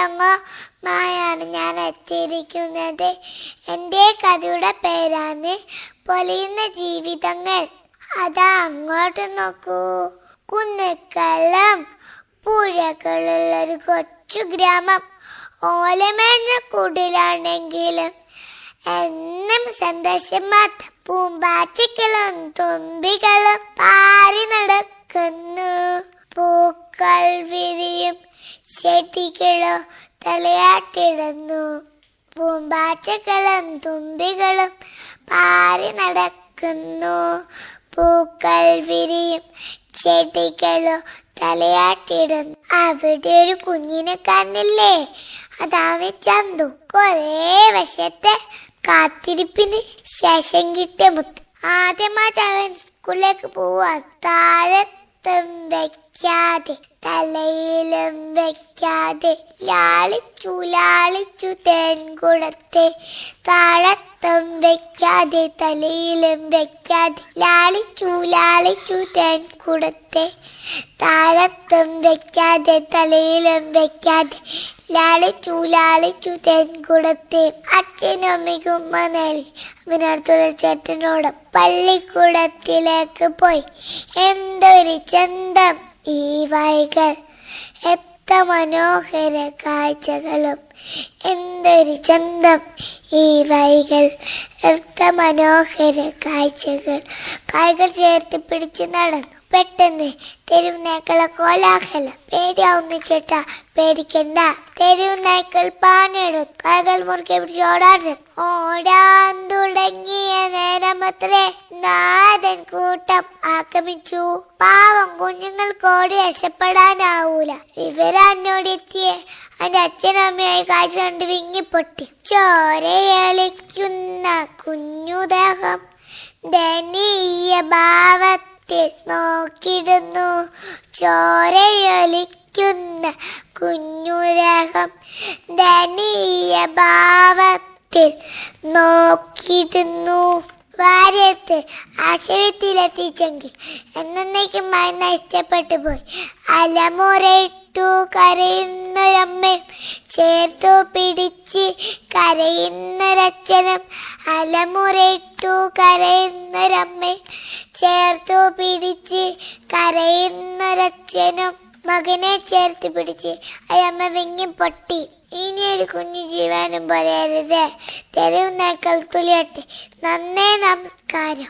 വിശേഷങ്ങളുമായാണ് ഞാൻ എത്തിയിരിക്കുന്നത്. എന്റെ കഥയുടെ പേരാണ് പൊലിയുന്ന ജീവിതങ്ങൾ. അതാ അങ്ങോട്ട് നോക്കൂ. കുന്നുക്കളും പുഴകളുള്ളൊരു കൊച്ചു ഗ്രാമം. ഓലമേഞ്ഞ കുടിലാണെങ്കിലും എന്നും സന്തോഷം മാത്രം. പൂമ്പാറ്റകളും തുമ്പികളും പാറി നടക്കുന്നു. പൂക്കൾ വിരിയും ചെടികളോ തലയാട്ടിടുന്നു. പൂമ്പാറ്റകളും തുമ്പികളും പാറി നടക്കുന്നു. പൂക്കൾ വിരിയും ചെടികളോ തലയാട്ടിടുന്നു. അവിടെ ഒരു കുഞ്ഞിനെ കാണില്ലേ അതാണ് ചന്തു. കൊറേ വശത്തെ കാത്തിരിപ്പിന് ശേഷം കിട്ടിയ മുത്ത്. ആദ്യമായിട്ട് അവൻ സ്കൂളിലേക്ക് പോവാൻ താഴത്തും വെക്കാതെ തലയിലും വെക്കാതെ ലാളിച്ചു ലാളിച്ചു തേൻകുടത്തെ താഴത്തും വെക്കാതെ തലയിലും വെക്കാതെ ലാളിച്ചു ലാളിച്ചു തേൻ കുടത്തെ. താഴത്തും വെക്കാതെ തലയിലും വെക്കാതെ ലാളിച്ചു ലാളിച്ചു തേൻകുടത്തെ അച്ഛനും അമ്മയ്ക്കും ഉമ്മ നൽകി അവനടുത്തത് ചേട്ടനോട് പള്ളിക്കൂടത്തിലേക്ക് പോയി. എന്തൊരു ചന്തം ഈ വൈകൾ എത്ര മനോഹര കാഴ്ചകളും. എന്തൊരു ചന്തം ഈ വൈകൾ. എത്ര മനോഹര കാഴ്ചകൾ. കായ്കൾ ചേർത്ത് പിടിച്ച് നടന്നു. പെട്ടെന്ന് തെരുവ് നായ്ക്കളെ കോലാഹലം. പേടിയാവുന്ന ചേട്ടാ പേടിക്കണ്ട. തെരുവ് നായ്ക്കൾ പാനെടുത്തു കൈകൾ മുറുക്കെ പിടിച്ച് ഓടാൻ ഓടാൻ തുടങ്ങിയ നേരമത്രേ നാഥൻ കൂട്ടം ആക്രമിച്ചു. പാവം കുഞ്ഞുങ്ങൾക്ക് ഓടി രക്ഷപ്പെടാനാവൂല. വിവരന്നോടെത്തിയ അതിന്റെ അച്ഛനമ്മയായി കാഴ്ച കണ്ട് വിങ്ങിപ്പൊട്ടി ചോരയലിക്കുന്ന കുഞ്ഞുദേഹം ദനീയ ഭാവത്തിൽ നോക്കിടുന്നു ചോരയൊലിക്കുന്ന കുഞ്ഞുദേഹം ദനീയ ഭാവത്തിൽ നോക്കിടുന്നു ഭാര്യത്ത് ആശയത്തിലെത്തിച്ചെങ്കിൽ എന്നേക്കുമായി നഷ്ടപ്പെട്ടു പോയി അലമുറയിട്ടു കരയുന്നൊരമ്മയും ചേർത്തു പിടിച്ച് കരയുന്നൊരച്ഛനും അലമുറയിട്ടു കരയുന്നൊരമ്മയും ചേർത്തു പിടിച്ച് കരയുന്നൊരച്ഛനും മകനെ ചേർത്ത് പിടിച്ച്. അയമ്മ വിങ്ങി പൊട്ടി. ഇനി ഒരു കുഞ്ഞു ജീവനും പോലെയരുത്. തെരുവ് നേക്കൾ തുലിയട്ടെ നന്നേ നമസ്കാരം.